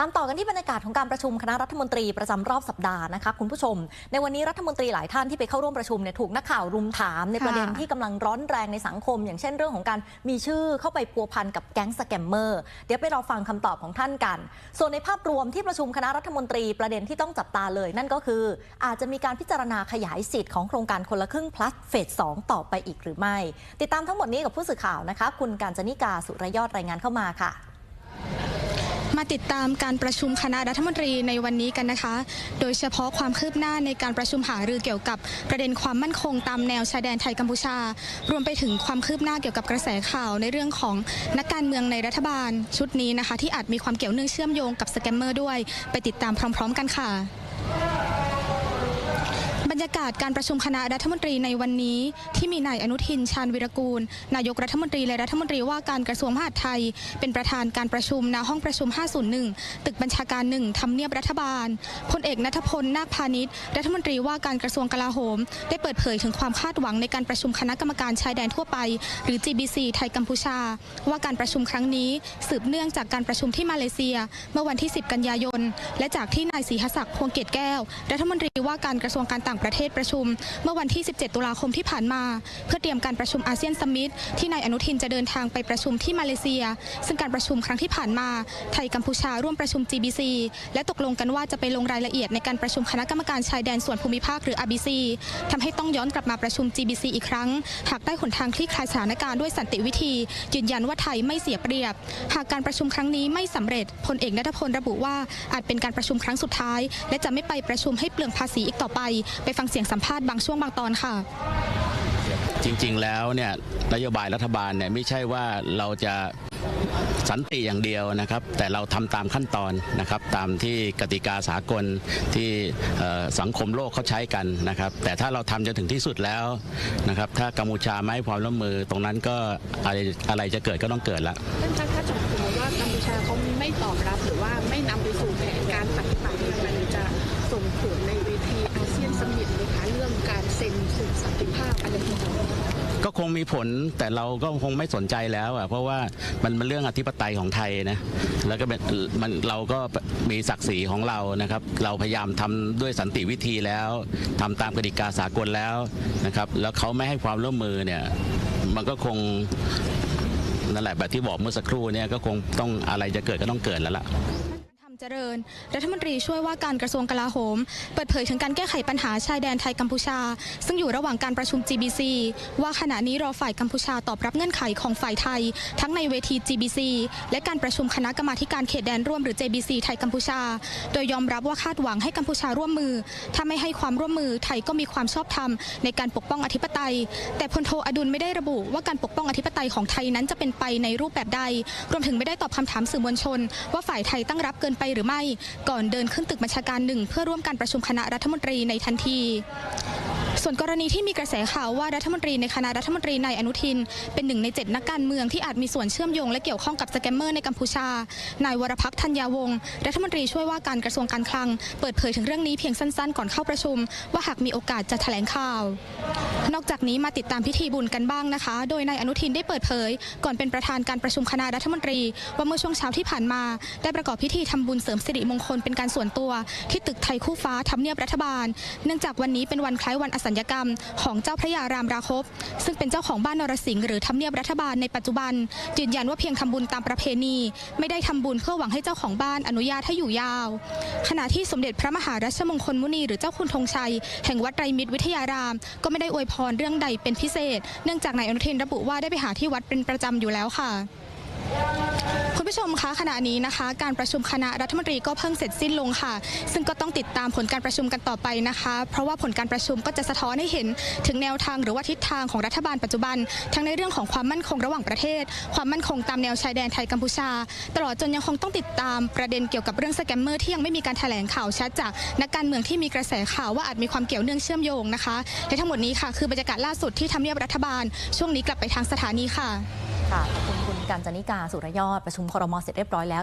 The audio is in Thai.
ตามต่อกันที่บรรยากาศของการประชุมคณะรัฐมนตรีประจำรอบสัปดาห์นะคะคุณผู้ชม ในวันนี้รัฐมนตรีหลายท่านที่ไปเข้าร่วมประชุมเนี่ยถูกนักข่าวรุมถามในประเด็นที่กำลังร้อนแรงในสังคม อย่างเช่นเรื่องของการมีชื่อเข้าไปพัวพันกับแก๊งสแกมเมอร์เดี๋ยวไปรอฟังคำตอบของท่านกัน ส่วนในภาพรวมที่ประชุมคณะรัฐมนตรีประเด็นที่ต้องจับตาเลย นั่นก็คือ อาจจะมีการพิจารณาขยายสิทธิ์ของโครงการคนละครึ่ง plus เฟส2ต่อไปอีกหรือไม่ ติดตามทั้งหมดนี้กับผู้สื่อข่าวนะคะ คุณการจนิกาสุรยอดรายงานเข้ามาค่ะ มาติดตามการประชุมคณะรัฐมนตรีในวันนี้กันนะคะ โดยเฉพาะความคืบหน้าในการประชุมหารือเกี่ยวกับประเด็นความมั่นคงตามแนวชายแดนไทยกัมพูชา รวมไปถึงความคืบหน้าเกี่ยวกับกระแสข่าวในเรื่องของนักการเมืองในรัฐบาลชุดนี้นะคะ ที่อาจมีความเกี่ยวเนื่องเชื่อมโยงกับสแกมเมอร์ด้วย ไปติดตามพร้อม ๆ กันค่ะ บรรยากาศการประชุมคณะรัฐมนตรีในวันนี้ ที่มีนายอนุทินชาญวิรกูล นายกรัฐมนตรีและรัฐมนตรีว่าการกระทรวงมหาดไทย เป็นประธานการประชุมณห้องประชุม 501 ตึกบัญชาการหนึ่งทำเนียบรัฐบาลพลเอกนัทพลนาคพาณิชย์รัฐมนตรีว่าการกระทรวงกลาโหม ได้เปิดเผยถึงความคาดหวังในการประชุมคณะกรรมการชายแดนทั่วไป หรือ GBC ไทยกัมพูชา ว่าการประชุมครั้งนี้ สืบเนื่องจากการประชุมที่มาเลเซีย เมื่อวันที่ 10 กันยายน และจากที่นายศรีหศักดิ์พวงเกตแก้ว รัฐมนตรีว่าการกระทรวงการต่างประเทศประชุม เมื่อวันที่ 17 ตุลาคมที่ผ่านมา เพื่อเตรียมการประชุมอาเซียนซัมมิตที่นายอนุทินจะเดินทางไปประชุมที่มาเลเซีย ซึ่งการประชุมครั้งที่ผ่านมา ไทยกัมพูชาร่วมประชุม GBC และตกลงกันว่าจะไปลงรายละเอียดในการประชุมคณะกรรมการชายแดนส่วนภูมิภาคหรือ RBC ทำให้ต้องย้อนกลับมาประชุม GBC อีกครั้ง หากได้หนทางคลี่คลายสถานการณ์ด้วยสันติวิธี ยืนยันว่าไทยไม่เสียเปรียบ หากการประชุมครั้งนี้ไม่สำเร็จพลเอกนัทพลระบุว่าอาจเป็นการประชุมครั้งสุดท้าย และจะไม่ไปประชุมให้เปลืองภาษีอีกต่อไปไปฟังเสียงสัมภาษณ์บางช่วงบางตอนค่ะ จริงๆแล้วเนี่ยนโยบายรัฐบาลเนี่ยไม่ใช่ว่าเราจะสันติอย่างเดียวนะครับ แต่เราทำตามขั้นตอนนะครับ ตามที่กติกาสากลที่เอ่อสังคมโลกเขาใช้กันนะครับ แต่ถ้าเราทำจนถึงที่สุดแล้วนะครับ ถ้ากัมพูชาไม่ให้ความร่วมมือตรงนั้นก็อะไรอะไรจะเกิดก็ต้องเกิดละท่านคะถ้าสมมติว่ากัมพูชาเขาไม่ตอบรับหรือว่าไม่นำไปสู่แผนการปฏิบัติเนี่ยมันจะส่งผล คะเรื่องการเซ็นสู่สันติภาพอะไรต่างก็คงมีผลแต่เราก็คงไม่สนใจแล้วอะเพราะว่ามันเป็นเรื่องอธิปไตยของไทยนะแล้วก็เป็นมันเราก็มีศักดิ์ศรีของเรานะครับ เราพยายามทำด้วยสันติวิธีแล้วทำตามกติกาสากลแล้วนะครับ แล้วเขาไม่ให้ความร่วมมือเนี่ยมันก็คงนั่นแหละแบบที่บอกเมื่อสักครู่เนี่ยก็คงต้องอะไรจะเกิดก็ต้องเกิดแล้วล่ะ เจริญ รัฐมนตรีช่วยว่าการกระทรวงกลาโหม เปิดเผยถึงการแก้ไขปัญหาชายแดนไทยกัมพูชา ซึ่งอยู่ระหว่างการประชุม GBC ว่าขณะนี้รอฝ่ายกัมพูชาตอบรับเงื่อนไขของฝ่ายไทย ทั้งในเวที GBC และการประชุมคณะกรรมาการเขตแดนร่วมหรือ JBC ไทยกัมพูชา โดยยอมรับว่าคาดหวังให้กัมพูชาร่วมมือ ถ้าไม่ให้ความร่วมมือไทยก็มีความชอบธรรมในการปกป้องอธิปไตย แต่พลโทอดุลไม่ได้ระบุว่าการปกป้องอธิปไตยของไทยนั้นจะเป็นไปในรูปแบบใด รวมถึงไม่ได้ตอบคำถามสื่อมวลชน ว่าฝ่ายไทยตั้งรับเกินไปหรือไม่ ก่อนเดินขึ้นตึกบัญชาการหนึ่งเพื่อร่วมการประชุมคณะรัฐมนตรีในทันที ส่วนกรณีที่มีกระแสข่าวว่ารัฐมนตรีในคณะรัฐมนตรีนายอนุทิน เป็นหนึ่งในเจ็ดนักการเมืองที่อาจมีส่วนเชื่อมโยงและเกี่ยวข้องกับสแกมเมอร์ในกัมพูชา นายวรพักษ์ธัญญาวงศ์รัฐมนตรีช่วยว่าการกระทรวงการคลัง เปิดเผยถึงเรื่องนี้เพียงสั้นๆ ก่อนเข้าประชุม ว่าหากมีโอกาสจะแถลงข่าว นอกจากนี้มาติดตามพิธีบุญกันบ้างนะคะ โดยนายอนุทินได้เปิดเผย ก่อนเป็นประธานการประชุมคณะรัฐมนตรี ว่าเมื่อช่วงเช้าที่ผ่านมา ได้ประกอบพิธีทำบุญเสริมสิริมงคลเป็นการส่วนตัว ที่ตึกไทยคู่ฟ้าทำเนียบรัฐบาล เนื่องจากวันนี้เป็นวันคล้ายวันอสัญญกรรมของเจ้าพระยารามราคบ ซึ่งเป็นเจ้าของบ้านนรสิงห์หรือทำเนียบรัฐบาลในปัจจุบัน ยืนยันว่าเพียงทำบุญตามประเพณี ไม่ได้ทำบุญเพื่อหวังให้เจ้าของบ้านอนุญาตให้อยู่ยาว ขณะที่สมเด็จพระมหารัชมงคลมุนีหรือเจ้าคุณธงชัย แห่งวัดไตรมิตรวิทยาราม ก็ไม่ได้อวยพรเรื่องใดเป็นพิเศษ เนื่องจากนายอนุทินระบุว่าได้ไปหาที่วัดเป็นประจำอยู่แล้วค่ะ คุณผู้ชมคะขณะนี้นะคะ การประชุมคณะรัฐมนตรีก็เพิ่งเสร็จสิ้นลงค่ะ ซึ่งก็ต้องติดตามผลการประชุมกันต่อไปนะคะ เพราะว่าผลการประชุมก็จะสะท้อนให้เห็นถึงแนวทางหรือว่าทิศทางของรัฐบาลปัจจุบัน ทั้งในเรื่องของความมั่นคงระหว่างประเทศ ความมั่นคงตามแนวชายแดนไทยกัมพูชา ตลอดจนยังคงต้องติดตามประเด็นเกี่ยวกับเรื่องสแกมเมอร์ที่ยังไม่มีการแถลงข่าวชัดจากนักการเมืองที่มีกระแสข่าวว่าอาจมีความเกี่ยวเนื่องเชื่อมโยงนะคะและทั้งหมดนี้ค่ะคือบรรยากาศล่าสุดที่ทำเนียบรัฐบาล ช่วงนี้กลับไปทางสถานีค่ะ ค่ะขอบคุณคุณกัญจนิกาสุรยอดประชุมคอรมอเสร็จเรียบร้อยแล้ว